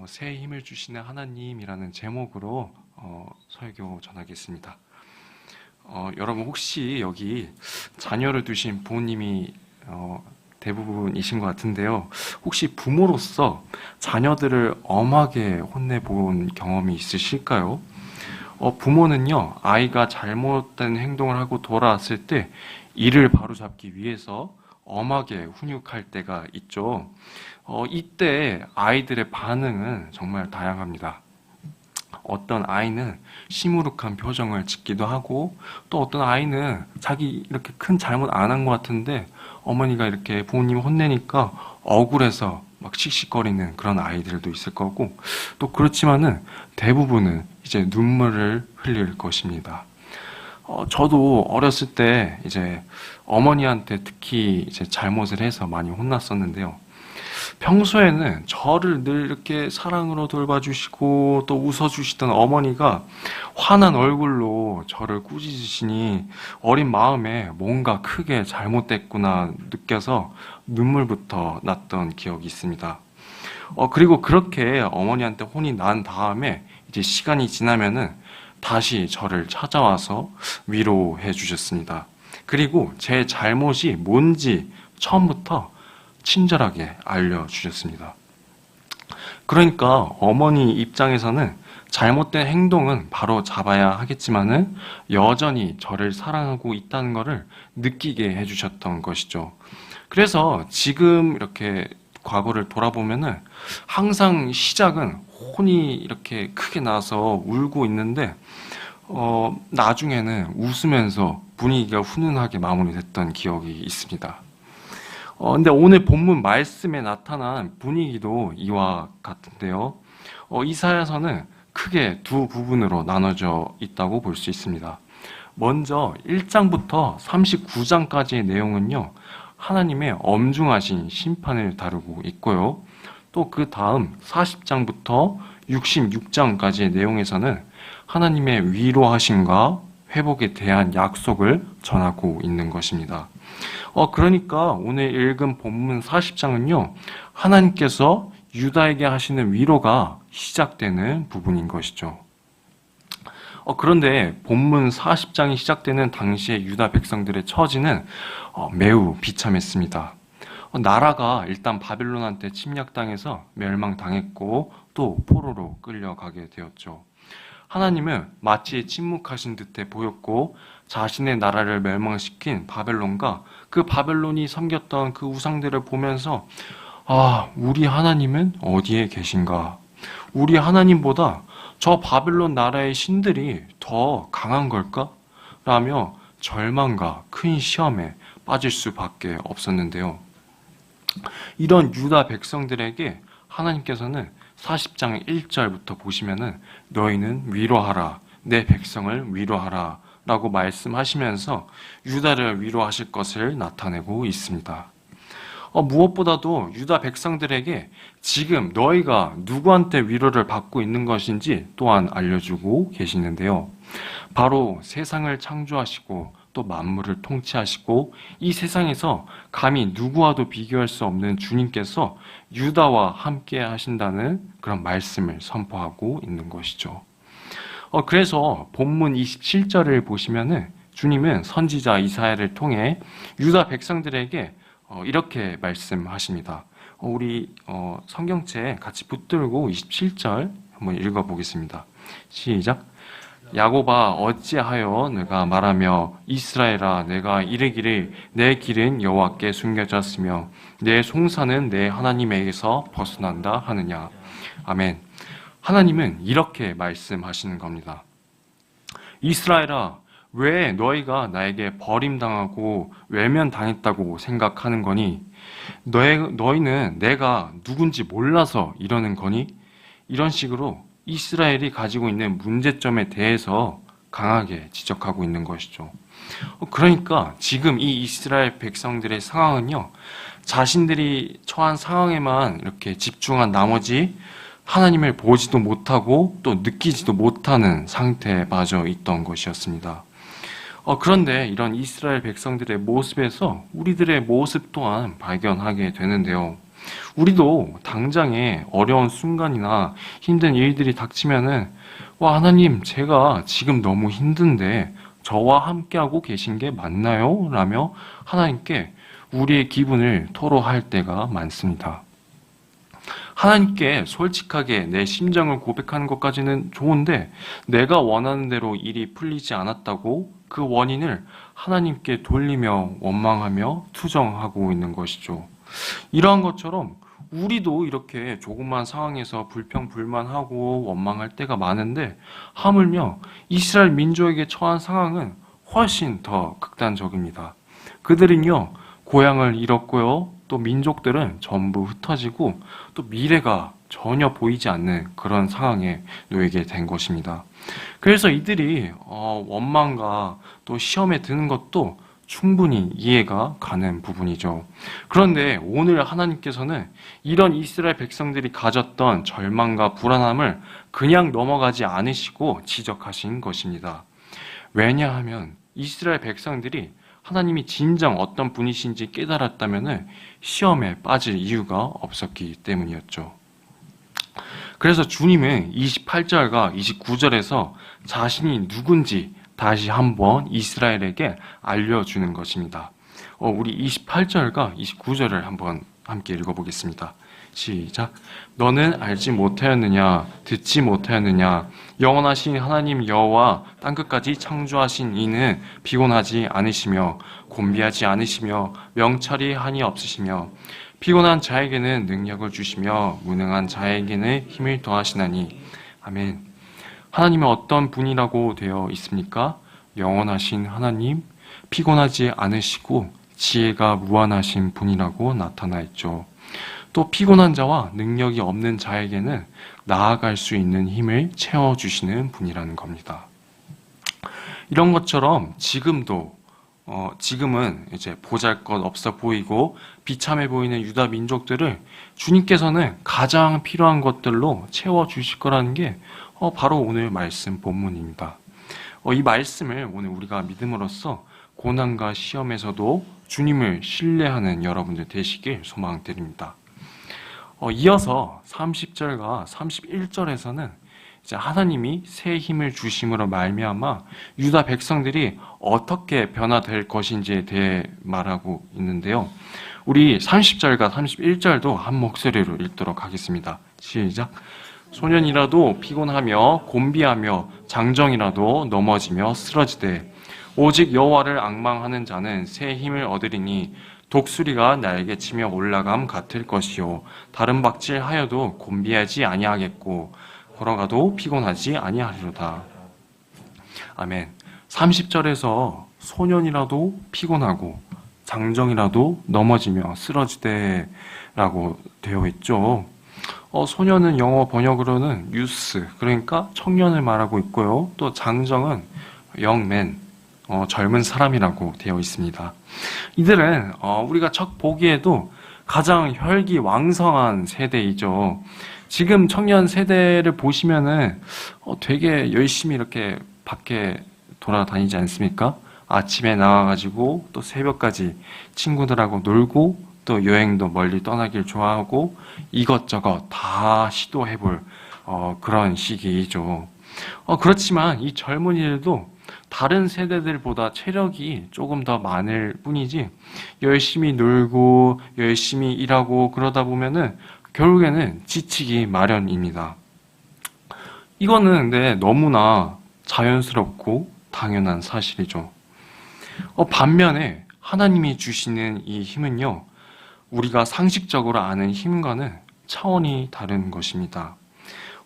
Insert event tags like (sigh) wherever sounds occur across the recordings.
어, 새 힘을 주시는 하나님이라는 제목으로 어, 설교 전하겠습니다. 어, 여러분 혹시 여기 자녀를 두신 부모님이 어, 대부분이신 것 같은데요. 혹시 부모로서 자녀들을 엄하게 혼내본 경험이 있으실까요? 어, 부모는요, 아이가 잘못된 행동을 하고 돌아왔을 때 이를 바로잡기 위해서 엄하게 훈육할 때가 있죠. 어, 이때 아이들의 반응은 정말 다양합니다. 어떤 아이는 시무룩한 표정을 짓기도 하고 또 어떤 아이는 자기 이렇게 큰 잘못 안 한 것 같은데 어머니가 이렇게 부모님 혼내니까 억울해서 막 씩씩거리는 그런 아이들도 있을 거고 또 그렇지만은 대부분은 이제 눈물을 흘릴 것입니다. 어, 저도 어렸을 때 이제 어머니한테 특히 이제 잘못을 해서 많이 혼났었는데요. 평소에는 저를 늘 이렇게 사랑으로 돌봐주시고 또 웃어주시던 어머니가 환한 얼굴로 저를 꾸짖으시니 어린 마음에 뭔가 크게 잘못됐구나 느껴서 눈물부터 났던 기억이 있습니다. 어, 그리고 그렇게 어머니한테 혼이 난 다음에 이제 시간이 지나면은 다시 저를 찾아와서 위로해 주셨습니다. 그리고 제 잘못이 뭔지 처음부터 친절하게 알려주셨습니다. 그러니까 어머니 입장에서는 잘못된 행동은 바로 잡아야 하겠지만은 여전히 저를 사랑하고 있다는 것을 느끼게 해주셨던 것이죠. 그래서 지금 이렇게 과거를 돌아보면은 항상 시작은 혼이 이렇게 크게 나서 울고 있는데 어, 나중에는 웃으면서 분위기가 훈훈하게 마무리됐던 기억이 있습니다. 어, 근데 오늘 본문 말씀에 나타난 분위기도 이와 같은데요. 어, 이사야서는 크게 두 부분으로 나눠져 있다고 볼 수 있습니다. 먼저 1장부터 39장까지의 내용은요, 하나님의 엄중하신 심판을 다루고 있고요. 또 그 다음 40장부터 66장까지의 내용에서는 하나님의 위로하심과 회복에 대한 약속을 전하고 있는 것입니다. 어, 그러니까 오늘 읽은 본문 40장은요, 하나님께서 유다에게 하시는 위로가 시작되는 부분인 것이죠. 어, 그런데 본문 40장이 시작되는 당시의 유다 백성들의 처지는 어, 매우 비참했습니다. 어, 나라가 일단 바빌론한테 침략당해서 멸망당했고 또 포로로 끌려가게 되었죠. 하나님은 마치 침묵하신 듯해 보였고 자신의 나라를 멸망시킨 바벨론과 그 바벨론이 섬겼던 그 우상들을 보면서 아, 우리 하나님은 어디에 계신가? 우리 하나님보다 저 바벨론 나라의 신들이 더 강한 걸까? 라며 절망과 큰 시험에 빠질 수밖에 없었는데요. 이런 유다 백성들에게 하나님께서는 40장 1절부터 보시면은 너희는 위로하라. 내 백성을 위로하라. 라고 말씀하시면서 유다를 위로하실 것을 나타내고 있습니다. 어, 무엇보다도 유다 백성들에게 지금 너희가 누구한테 위로를 받고 있는 것인지 또한 알려주고 계시는데요. 바로 세상을 창조하시고 또 만물을 통치하시고 이 세상에서 감히 누구와도 비교할 수 없는 주님께서 유다와 함께 하신다는 그런 말씀을 선포하고 있는 것이죠. 어, 그래서 본문 27절을 보시면은 주님은 선지자 이사야를 통해 유다 백성들에게 어, 이렇게 말씀하십니다. 어, 우리 어, 성경책 같이 붙들고 27절 한번 읽어보겠습니다. 시작. 야고바 어찌하여 내가 말하며 이스라엘아 내가 이르기를 내 길은 여호와께 숨겨졌으며 내 송사는 내 하나님에게서 벗어난다 하느냐. 아멘. 하나님은 이렇게 말씀하시는 겁니다. 이스라엘아 왜 너희가 나에게 버림당하고 외면당했다고 생각하는 거니? 너희, 너희는 내가 누군지 몰라서 이러는 거니? 이런 식으로 이스라엘이 가지고 있는 문제점에 대해서 강하게 지적하고 있는 것이죠. 그러니까 지금 이 이스라엘 백성들의 상황은요, 자신들이 처한 상황에만 이렇게 집중한 나머지 하나님을 보지도 못하고 또 느끼지도 못하는 상태에 빠져 있던 것이었습니다. 어, 그런데 이런 이스라엘 백성들의 모습에서 우리들의 모습 또한 발견하게 되는데요. 우리도 당장에 어려운 순간이나 힘든 일들이 닥치면은 와, 하나님, 제가 지금 너무 힘든데 저와 함께하고 계신 게 맞나요? 라며 하나님께 우리의 기분을 토로할 때가 많습니다. 하나님께 솔직하게 내 심정을 고백하는 것까지는 좋은데 내가 원하는 대로 일이 풀리지 않았다고 그 원인을 하나님께 돌리며 원망하며 투정하고 있는 것이죠. 이러한 것처럼 우리도 이렇게 조그만 상황에서 불평 불만하고 원망할 때가 많은데 하물며 이스라엘 민족에게 처한 상황은 훨씬 더 극단적입니다. 그들은요, 고향을 잃었고요, 또 민족들은 전부 흩어지고 또 미래가 전혀 보이지 않는 그런 상황에 놓이게 된 것입니다. 그래서 이들이 어, 원망과 또 시험에 드는 것도 충분히 이해가 가는 부분이죠. 그런데 오늘 하나님께서는 이런 이스라엘 백성들이 가졌던 절망과 불안함을 그냥 넘어가지 않으시고 지적하신 것입니다. 왜냐하면 이스라엘 백성들이 하나님이 진정 어떤 분이신지 깨달았다면 시험에 빠질 이유가 없었기 때문이었죠. 그래서 주님은 28절과 29절에서 자신이 누군지 다시 한번 이스라엘에게 알려주는 것입니다. 어, 우리 28절과 29절을 한번 함께 읽어보겠습니다. 시작. 너는 알지 못하였느냐, 듣지 못하였느냐, 영원하신 하나님 여호와 땅 끝까지 창조하신 이는 피곤하지 않으시며 곤비하지 않으시며 명철이 한이 없으시며 피곤한 자에게는 능력을 주시며 무능한 자에게는 힘을 더하시나니 아멘. 하나님은 어떤 분이라고 되어 있습니까? 영원하신 하나님, 피곤하지 않으시고 지혜가 무한하신 분이라고 나타나 있죠. 또 피곤한 자와 능력이 없는 자에게는 나아갈 수 있는 힘을 채워주시는 분이라는 겁니다. 이런 것처럼 지금도 어, 지금은 이제 보잘 것 없어 보이고 비참해 보이는 유다 민족들을 주님께서는 가장 필요한 것들로 채워 주실 거라는 게 어, 바로 오늘 말씀 본문입니다. 어, 이 말씀을 오늘 우리가 믿음으로써 고난과 시험에서도 주님을 신뢰하는 여러분들 되시길 소망드립니다. 어, 이어서 30절과 31절에서는 이제 하나님이 새 힘을 주심으로 말미암아 유다 백성들이 어떻게 변화될 것인지에 대해 말하고 있는데요. 우리 30절과 31절도 한 목소리로 읽도록 하겠습니다. 시작. 소년이라도 피곤하며 곤비하며 장정이라도 넘어지며 쓰러지되 오직 여호와를 앙망하는 자는 새 힘을 얻으리니 독수리가 날개 치며 올라감 같을 것이요 다른 박질하여도 곤비하지 아니하겠고 걸어가도 피곤하지 아니하리로다. 아멘. 30절에서 소년이라도 피곤하고 장정이라도 넘어지며 쓰러지되라고 되어 있죠. 어, 소년은 영어 번역으로는 유스, 그러니까 청년을 말하고 있고요. 또 장정은 영맨, 어, 젊은 사람이라고 되어 있습니다. 이들은 어, 우리가 첫 보기에도 가장 혈기 왕성한 세대이죠. 지금 청년 세대를 보시면은 어, 되게 열심히 이렇게 밖에 돌아다니지 않습니까? 아침에 나와가지고 또 새벽까지 친구들하고 놀고 또 여행도 멀리 떠나길 좋아하고 이것저것 다 시도해볼 어, 그런 시기이죠. 어, 그렇지만 이 젊은이들도 다른 세대들보다 체력이 조금 더 많을 뿐이지 열심히 놀고 열심히 일하고 그러다 보면은 결국에는 지치기 마련입니다. 이거는 근데 너무나 자연스럽고 당연한 사실이죠. 어, 반면에 하나님이 주시는 이 힘은요, 우리가 상식적으로 아는 힘과는 차원이 다른 것입니다.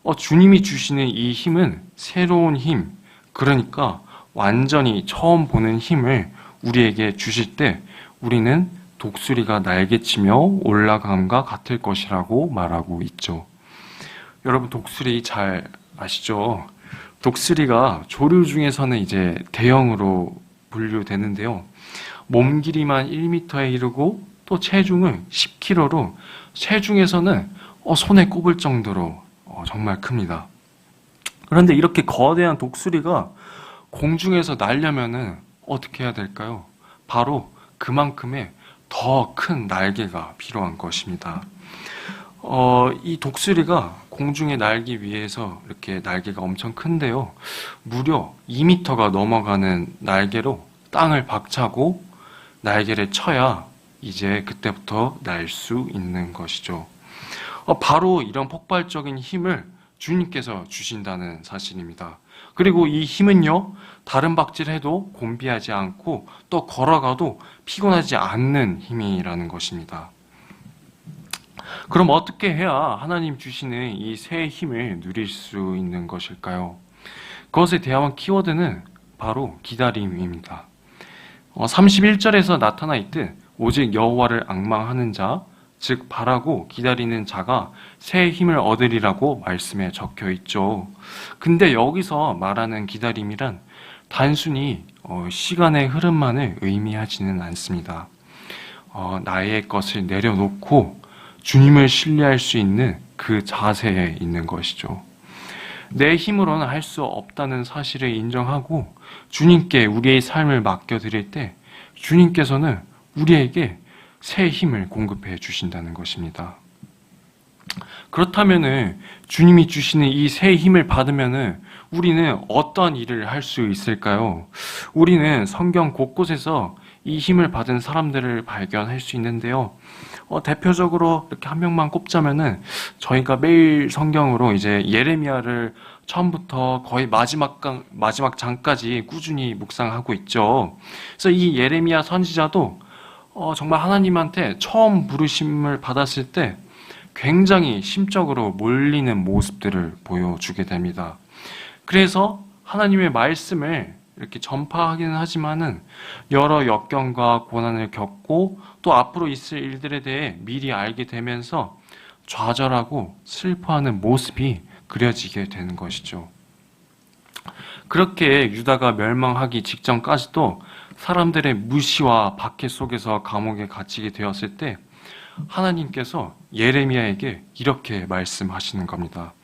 어, 주님이 주시는 이 힘은 새로운 힘, 그러니까 완전히 처음 보는 힘을 우리에게 주실 때 우리는 독수리가 날개치며 올라감과 같을 것이라고 말하고 있죠. 여러분 독수리 잘 아시죠? 독수리가 조류 중에서는 이제 대형으로 분류되는데요. 몸 길이만 1m에 이르고 또 체중은 10kg로 체중에서는 어, 손에 꼽을 정도로 어, 정말 큽니다. 그런데 이렇게 거대한 독수리가 공중에서 날려면은 어떻게 해야 될까요? 바로 그만큼의 더 큰 날개가 필요한 것입니다. 어, 이 독수리가 공중에 날기 위해서 이렇게 날개가 엄청 큰데요. 무려 2m가 넘어가는 날개로 땅을 박차고 날개를 쳐야 이제 그때부터 날 수 있는 것이죠. 어, 바로 이런 폭발적인 힘을 주님께서 주신다는 사실입니다. 그리고 이 힘은요, 다른 박질해도 곤비하지 않고 또 걸어가도 피곤하지 않는 힘이라는 것입니다. 그럼 어떻게 해야 하나님 주시는 이 새 힘을 누릴 수 있는 것일까요? 그것에 대한 키워드는 바로 기다림입니다. 어, 31절에서 나타나 있듯 오직 여호와를 악망하는 자, 즉 바라고 기다리는 자가 새 힘을 얻으리라고 말씀에 적혀 있죠. 근데 여기서 말하는 기다림이란 단순히 어, 시간의 흐름만을 의미하지는 않습니다. 어, 나의 것을 내려놓고 주님을 신뢰할 수 있는 그 자세에 있는 것이죠. 내 힘으로는 할 수 없다는 사실을 인정하고 주님께 우리의 삶을 맡겨드릴 때 주님께서는 우리에게 새 힘을 공급해 주신다는 것입니다. 그렇다면은 주님이 주시는 이 새 힘을 받으면은 우리는 어떠한 일을 할 수 있을까요? 우리는 성경 곳곳에서 이 힘을 받은 사람들을 발견할 수 있는데요. 어, 대표적으로 이렇게 한 명만 꼽자면은 저희가 매일 성경으로 이제 예레미야를 처음부터 거의 마지막 강, 마지막 장까지 꾸준히 묵상하고 있죠. 그래서 이 예레미야 선지자도 어, 정말 하나님한테 처음 부르심을 받았을 때 굉장히 심적으로 몰리는 모습들을 보여주게 됩니다. 그래서 하나님의 말씀을 이렇게 전파하기는 하지만은 여러 역경과 고난을 겪고 또 앞으로 있을 일들에 대해 미리 알게 되면서 좌절하고 슬퍼하는 모습이 그려지게 되는 것이죠. 그렇게 유다가 멸망하기 직전까지도 사람들의 무시와 박해 속에서 감옥에 갇히게 되었을 때 하나님께서 예레미야에게 이렇게 말씀하시는 겁니다.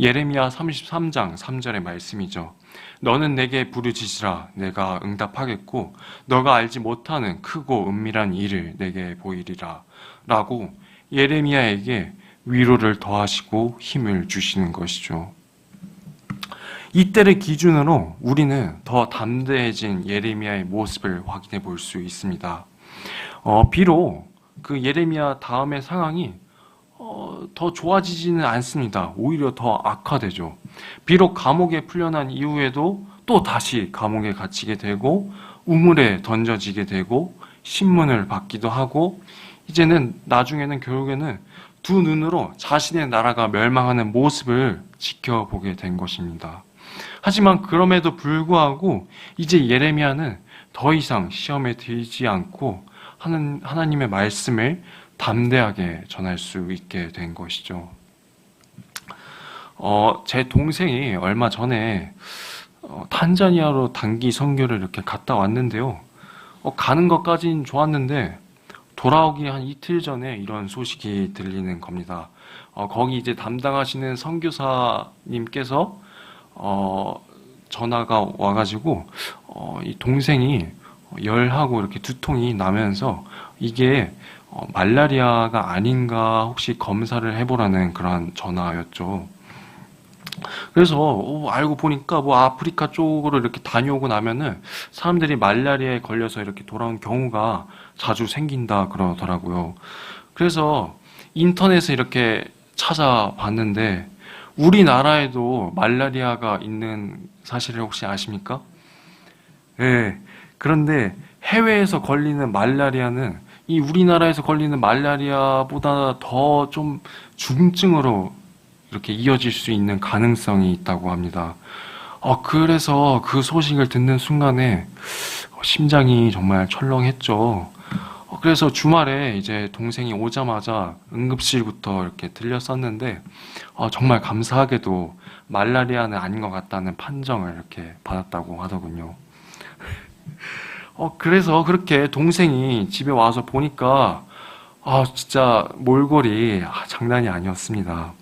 예레미야 33장 3절의 말씀이죠. 너는 내게 부르짖으라 내가 응답하겠고 너가 알지 못하는 크고 은밀한 일을 내게 보이리라 라고 예레미야에게 위로를 더하시고 힘을 주시는 것이죠. 이때를 기준으로 우리는 더 담대해진 예레미야의 모습을 확인해 볼 수 있습니다. 어, 비록 그 예레미야 다음의 상황이 어, 더 좋아지지는 않습니다. 오히려 더 악화되죠. 비록 감옥에 풀려난 이후에도 또 다시 감옥에 갇히게 되고 우물에 던져지게 되고 신문을 받기도 하고 이제는 나중에는 결국에는 두 눈으로 자신의 나라가 멸망하는 모습을 지켜보게 된 것입니다. 하지만 그럼에도 불구하고 이제 예레미야는 더 이상 시험에 들지 않고 하는 하나님의 말씀을 담대하게 전할 수 있게 된 것이죠. 어, 제 동생이 얼마 전에 어, 탄자니아로 단기 선교를 이렇게 갔다 왔는데요. 어, 가는 것까진 좋았는데 돌아오기 한 이틀 전에 이런 소식이 들리는 겁니다. 어, 거기 이제 담당하시는 선교사님께서 어, 전화가 와가지고 어, 이 동생이 열하고 이렇게 두통이 나면서 이게 어, 말라리아가 아닌가 혹시 검사를 해보라는 그런 전화였죠. 그래서 어, 알고 보니까 뭐 아프리카 쪽으로 이렇게 다녀오고 나면은 사람들이 말라리아에 걸려서 이렇게 돌아온 경우가 자주 생긴다 그러더라고요. 그래서 인터넷에 이렇게 찾아봤는데 우리나라에도 말라리아가 있는 사실을 혹시 아십니까? 네. 그런데 해외에서 걸리는 말라리아는 이 우리나라에서 걸리는 말라리아보다 더 좀 중증으로 이렇게 이어질 수 있는 가능성이 있다고 합니다. 어, 그래서 그 소식을 듣는 순간에 심장이 정말 철렁했죠. 어, 그래서 주말에 이제 동생이 오자마자 응급실부터 이렇게 들렸었는데, 어, 정말 감사하게도 말라리아는 아닌 것 같다는 판정을 이렇게 받았다고 하더군요. (laughs) 어, 그래서 그렇게 동생이 집에 와서 보니까, 아, 진짜 몰골이 아, 장난이 아니었습니다.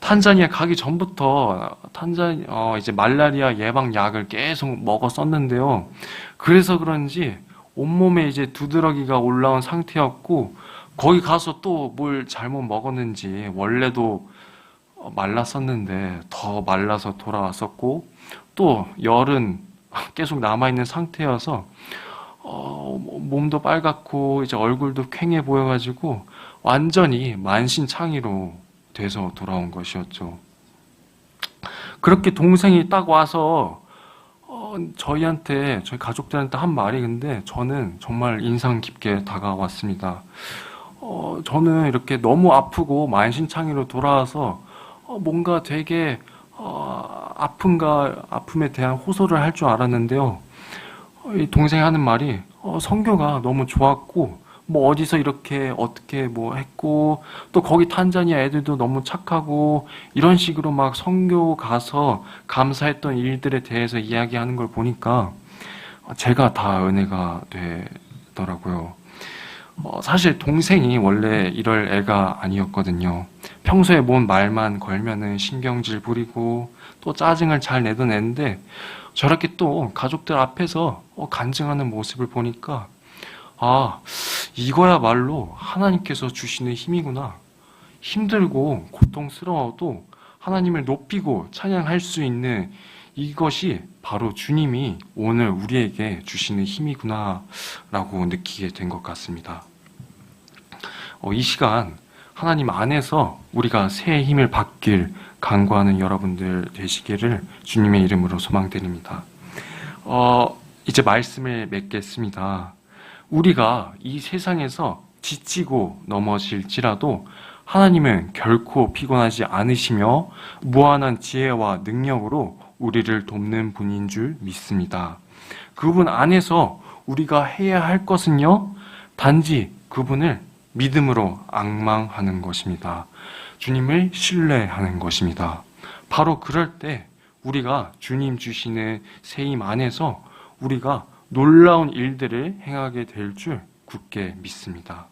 탄자니아 가기 전부터 탄자 어, 이제 말라리아 예방 약을 계속 먹었었는데요. 그래서 그런지 온몸에 이제 두드러기가 올라온 상태였고 거기 가서 또 뭘 잘못 먹었는지 원래도 어, 말랐었는데 더 말라서 돌아왔었고 또 열은 (laughs) 계속 남아있는 상태여서 어, 몸도 빨갛고 이제 얼굴도 퀭해 보여가지고 완전히 만신창이로 돼서 돌아온 것이었죠. 그렇게 동생이 딱 와서 어, 저희한테 저희 가족들한테 한 말이 근데 저는 정말 인상 깊게 다가왔습니다. 어, 저는 이렇게 너무 아프고 만신창이로 돌아와서 어, 뭔가 되게 어, 아픔과 아픔에 대한 호소를 할 줄 알았는데요. 어, 이 동생이 하는 말이 어, 성교가 너무 좋았고 뭐 어디서 이렇게 어떻게 뭐 했고 또 거기 탄자니아 애들도 너무 착하고 이런 식으로 막 성교 가서 감사했던 일들에 대해서 이야기하는 걸 보니까 제가 다 은혜가 되더라고요. 어, 사실 동생이 원래 이럴 애가 아니었거든요. 평소에 뭔 말만 걸면은 신경질 부리고 또 짜증을 잘 내던 애인데 저렇게 또 가족들 앞에서 어, 간증하는 모습을 보니까 아, 이거야말로 하나님께서 주시는 힘이구나. 힘들고 고통스러워도 하나님을 높이고 찬양할 수 있는 이것이 바로 주님이 오늘 우리에게 주시는 힘이구나 라고 느끼게 된 것 같습니다. 어, 이 시간 하나님 안에서 우리가 새 힘을 받길 간구하는 여러분들 되시기를 주님의 이름으로 소망드립니다. 어, 이제 말씀을 맺겠습니다. 우리가 이 세상에서 지치고 넘어질지라도 하나님은 결코 피곤하지 않으시며 무한한 지혜와 능력으로 우리를 돕는 분인 줄 믿습니다. 그분 안에서 우리가 해야 할 것은요, 단지 그분을 믿음으로 악망하는 것입니다. 주님을 신뢰하는 것입니다. 바로 그럴 때 우리가 주님 주시는 세임 안에서 우리가 놀라운 일들을 행하게 될 줄 굳게 믿습니다.